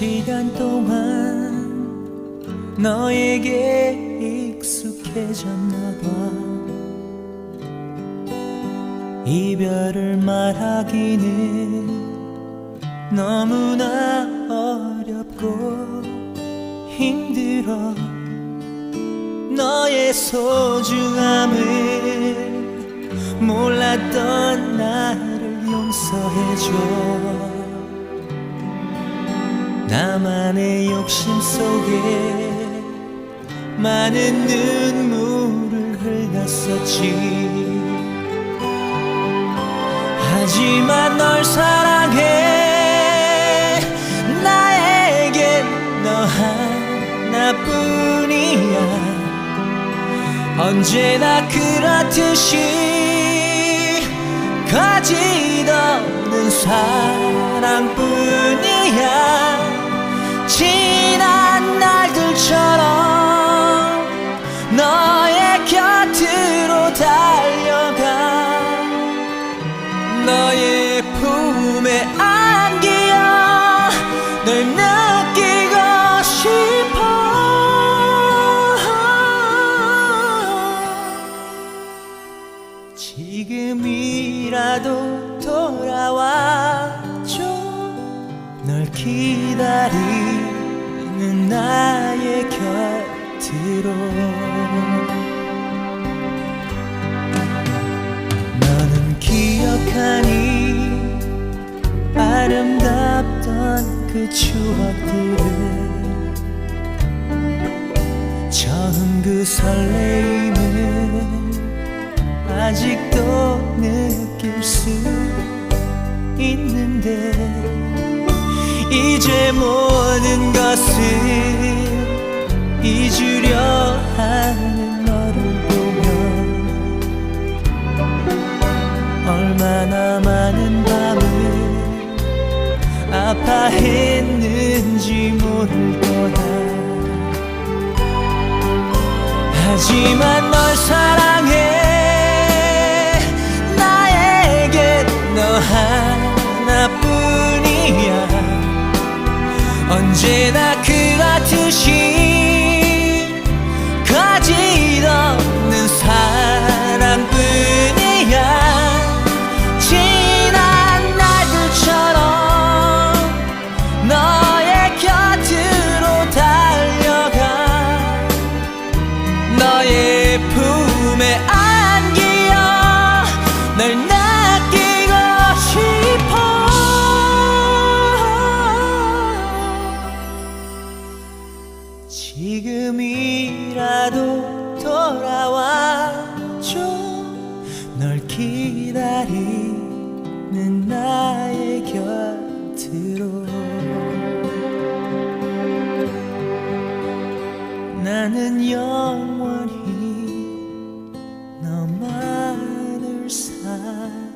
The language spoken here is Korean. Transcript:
시간 동안 너에게 익숙해졌나 봐. 이별을 말하기는 너무나 어렵고 힘들어. 너의 소중함을 몰랐던 나를 용서해줘 나만의 욕심 속에 많은 눈물을 흘렸었지. 하지만 널 사랑해. 나에겐 너 하나뿐이야. 언제나 그렇듯이 가지없는 사랑뿐이야 지난 날들처럼 너의 곁으로 달려가 너의 품에 안기어 널 느끼고 싶어. 지금이라도 돌아와줘 널 기다리는 나의 곁으로. 너는 기억하니 아름답던 그 추억들을 처음 그 설레임을 아직도 느낄 수 있는데 이제 모든 것을 잊으려 하는 너를 보면 얼마나 많은 밤을 아파했는지 모를 거야 하지만 널 사랑 이라도 돌아와줘 널 기다리는 나의 곁으로. 나는 영원히 너만을 사랑